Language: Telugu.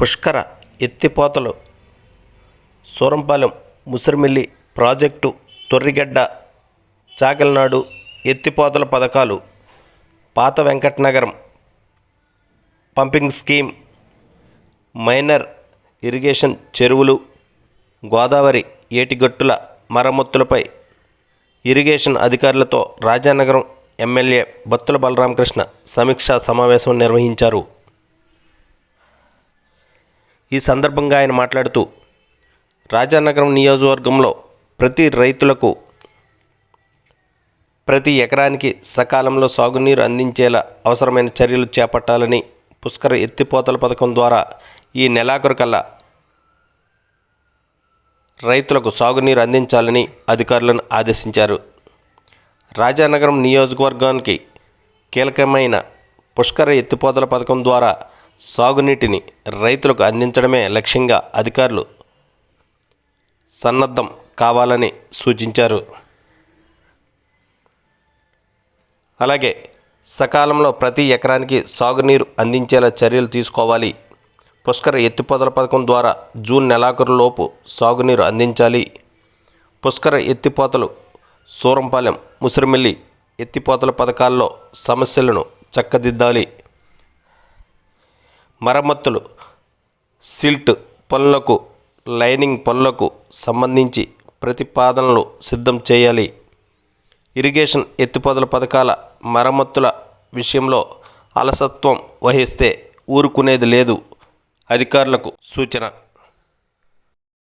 పుష్కర ఎత్తిపోతలు సూరంపాలెం ముసిరిమిల్లి ప్రాజెక్టు తొర్రిగడ్డ చాకిలనాడు ఎత్తిపోతల పథకాలు పాత Venkatanagaram pumping scheme minor irrigation చెరువులు గోదావరి ఏటిగట్టుల మరమ్మతులపై ఇరిగేషన్ అధికారులతో రాజానగరం ఎమ్మెల్యే బత్తుల బలరామకృష్ణ సమీక్షా సమావేశం నిర్వహించారు. ఈ సందర్భంగా ఆయన మాట్లాడుతూ రాజానగరం నియోజకవర్గంలో ప్రతి రైతులకు ప్రతి ఎకరానికి సకాలంలో సాగునీరు అందించేలా అవసరమైన చర్యలు చేపట్టాలని పుష్కర ఎత్తిపోతల పథకం ద్వారా ఈ నెలాఖరు కల్లా రైతులకు సాగునీరు అందించాలని అధికారులను ఆదేశించారు. రాజానగరం నియోజకవర్గానికి కీలకమైన పుష్కర ఎత్తిపోతల పథకం ద్వారా సాగునీటిని రైతులకు అందించడమే లక్ష్యంగా అధికారులు సన్నద్ధం కావాలని సూచించారు. అలాగే సకాలంలో ప్రతి ఎకరానికి సాగునీరు అందించేలా చర్యలు తీసుకోవాలి. పుష్కర ఎత్తిపోతల పథకం ద్వారా జూన్ నెలాఖరులోపు సాగునీరు అందించాలి. పుష్కర ఎత్తిపోతలు సూరంపాలెం ముసిరిమిల్లి ఎత్తిపోతల పథకాల్లో సమస్యలను చక్కదిద్దాలి. మరమ్మతులు. సిల్ట్ పనులకు లైనింగ్ పనులకు సంబంధించి ప్రతిపాదనలు సిద్ధం చేయాలి. ఇరిగేషన్ ఎత్తిపోతల పథకాల మరమ్మతుల విషయంలో అలసత్వం వహిస్తే ఊరుకునేది లేదు అధికారులకు సూచన.